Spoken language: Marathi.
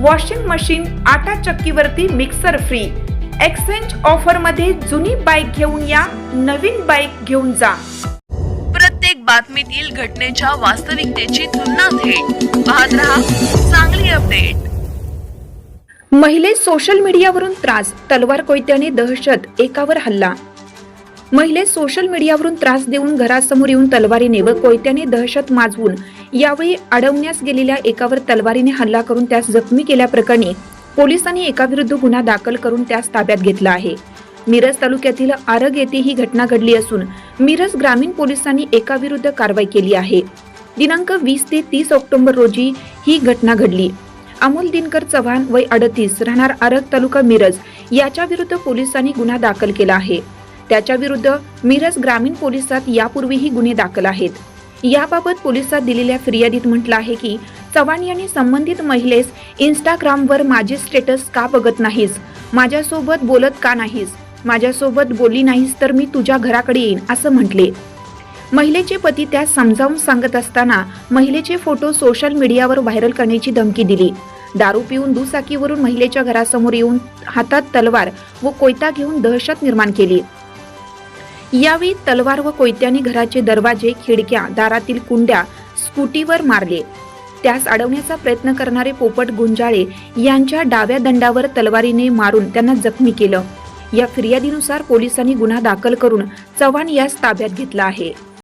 वॉशिंग मशीन आटा चक्कीवरती मिक्सर फ्री एक्सचेंज ऑफरमध्ये जुनी बाईक घेऊन या नवीन बाईक घेऊन जा. प्रत्येक बातमीतील घटनेच्या वास्तविकतेची तुलना थेट. पाहत रहा चांगली अपडेट महिलेस सोशल मीडियावरून त्रास तलवार कोयत्याने दहशत एकावर हल्ला. महिलेस सोशल मीडियावरून त्रास देऊन घरासमोर येऊन तलवारीने व कोयत्याने दहशत माजवून. यावेळी अडवण्यास गेलेल्या एकावर तलवारीने हल्ला करून त्यास जखमी केल्याप्रकरणी पोलिसांनी एकाविरुद्ध गुन्हा दाखल करून त्यास ताब्यात घेतला आहे. मिरज तालुक्यातील आरग येथे ही घटना घडली असून मिरज ग्रामीण पोलिसांनी एकाविरुद्ध कारवाई केली आहे. दिनांक वीस ते तीस ऑक्टोबर रोजी ही घटना घडली. अमोल दिनकर चव्हाण वय अडतीस राहणार आरग तालुका मिरज. याच्या विरुद्ध पोलिसांनी गुन्हा दाखल केला आहे. त्याच्याविरुद्ध मिरज ग्रामीण पोलिसात यापूर्वीही गुन्हे दाखल आहेत. याबाबत पोलिसात दिलेल्या फिर्यादीत म्हटलं आहे की चव्हाण यांनी संबंधित महिलेस इंस्टाग्रामवर माझे स्टेटस का बघत नाहीस? माझ्यासोबत बोलत का नाहीस? माझ्यासोबत बोलली नाहीस तर मी तुझ्या घराकडे येईन असं म्हटले. महिलेचे पती त्यास समजावून सांगत असताना महिलेचे फोटो सोशल मीडियावर व्हायरल करण्याची धमकी दिली. दारू पिऊन दुचाकीवरून महिलेच्या घरासमोर येऊन हातात तलवार व कोयता घेऊन दहशत निर्माण केली. यावेळी तलवार व कोयत्याने घराचे दरवाजे खिडक्या दारातील कुंड्या स्कूटीवर मारले. त्यास अडवण्याचा प्रयत्न करणारे पोपट गुंजाळे यांच्या डाव्या दंडावर तलवारीने मारून त्यांना जखमी केलं. या फिर्यादीनुसार पोलिसांनी गुन्हा दाखल करून चव्हाण यास ताब्यात घेतला आहे.